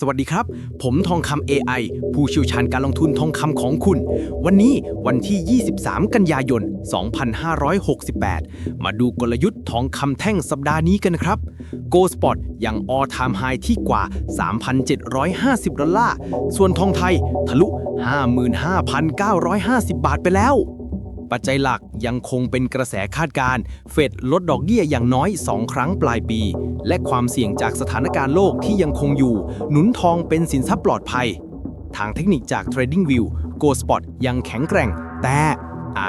สวัสดีครับ ผมทองคำ AI ผู้เชี่ยวชาญการลงทุนทองคำของคุณ วันนี้วันที่ 23 กันยายน 2568 มาดูกลยุทธ์ทองคำแท่งสัปดาห์นี้กันครับ Go Spot ยัง all time high ที่กว่า 3,750 ดอลลาร์ ส่วนทองไทยทะลุ 55,950 บาทไปแล้ว ปัจจัยหลักยังคงเป็นกระแสคาดการณ์เฟดลดดอกเบี้ยอย่างน้อย 2 ครั้งปลายปี และความเสี่ยงจากสถานการณ์โลกที่ยังคงอยู่ หนุนทองเป็นสินทรัพย์ปลอดภัย ทางเทคนิคจาก TradingView Go Spot ยังแข็งแกร่ง แต่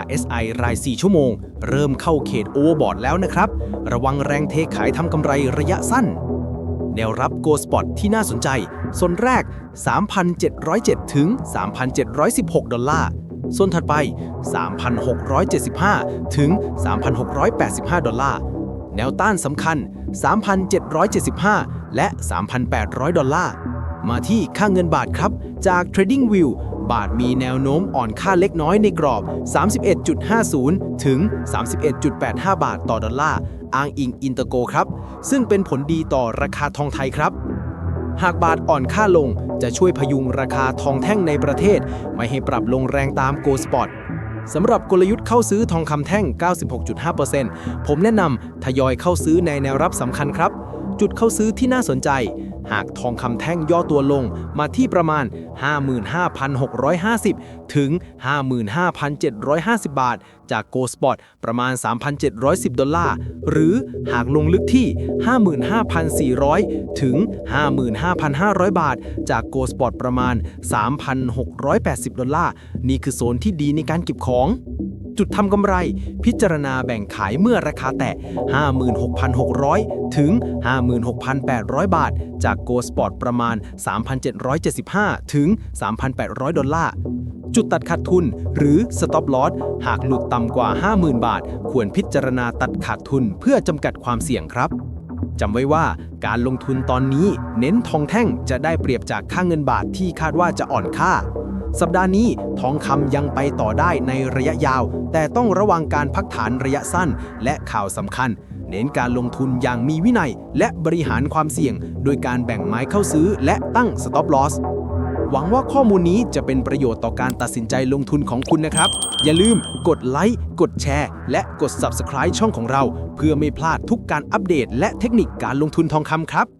RSI ราย 4 ชั่วโมง เริ่มเข้าเขตโอเวอร์บอทแล้วนะครับ ระวังแรงเทขายทำกำไรระยะสั้น แนวรับ Go Spot ที่น่าสนใจโซนแรก 3,707 ถึง 3,716 ดอลลาร์ โซนถัดไป 3,675 ถึง 3,685 ดอลลาร์ แนวต้านสำคัญ 3,775 และ 3,800 ดอลลาร์ มาที่ค่าเงินบาทครับ จาก TradingView บาทมีแนวโน้มอ่อนค่าเล็กน้อยในกรอบ 31.50 ถึง 31.85 บาทต่อดอลลาร์ อ้างอิงอินเตอร์โกครับ ซึ่งเป็นผลดีต่อราคาทองไทยครับ หากบาทอ่อนค่าลงจะช่วยพยุงราคาทองแท่งในประเทศ ไม่ให้ปรับลงแรงตามโกลสปอตสำหรับกลยุทธ์เข้าซื้อทองคำแท่ง 96.5%ผมแนะนำทยอยเข้าซื้อในแนวรับสำคัญครับ จุดเข้าซื้อที่น่าสนใจ หากทองคำแท่งย่อตัวลงมาที่ประมาณ 55,650 ถึง 55,750 บาท จาก Go Spot ประมาณ 3,710 ดอลลาร์ หรือหากลงลึกที่ 55,400 ถึง 55,500 บาท จาก Go Spot ประมาณ 3,680 ดอลลาร์ นี่คือโซนที่ดีในการเก็บของ จุดทำกำไร พิจารณาแบ่งขายเมื่อราคาแตะ 56,600 ถึง 56,800 บาท จาก Go Spot ประมาณ 3,775 ถึง 3,800 ดอลลาร์ จุดตัดขาดทุน หรือ Stop Loss หากหลุดต่ำกว่า 50,000 บาท ควรพิจารณาตัดขาดทุนเพื่อจำกัดความเสี่ยงครับจำไว้ว่าการลงทุนตอนนี้ เน้นทองแท่งจะได้เปรียบจากค่าเงินบาทที่คาดว่าจะอ่อนค่า สัปดาห์นี้ทองคำยังไปต่อได้ในระยะยาว แต่ต้องระวังการพักฐานระยะสั้น และข่าวสำคัญ เน้นการลงทุนอย่างมีวินัย และบริหารความเสี่ยง โดยการแบ่งไม้เข้าซื้อ และตั้ง stop loss หวังว่าข้อมูลนี้จะเป็นประโยชน์ต่อการตัดสินใจลงทุนของคุณนะครับ อย่าลืมกดไลค์ กดแชร์ และกด subscribe ช่องของเรา เพื่อไม่พลาดทุกการอัปเดตและเทคนิคการลงทุนทองคำครับ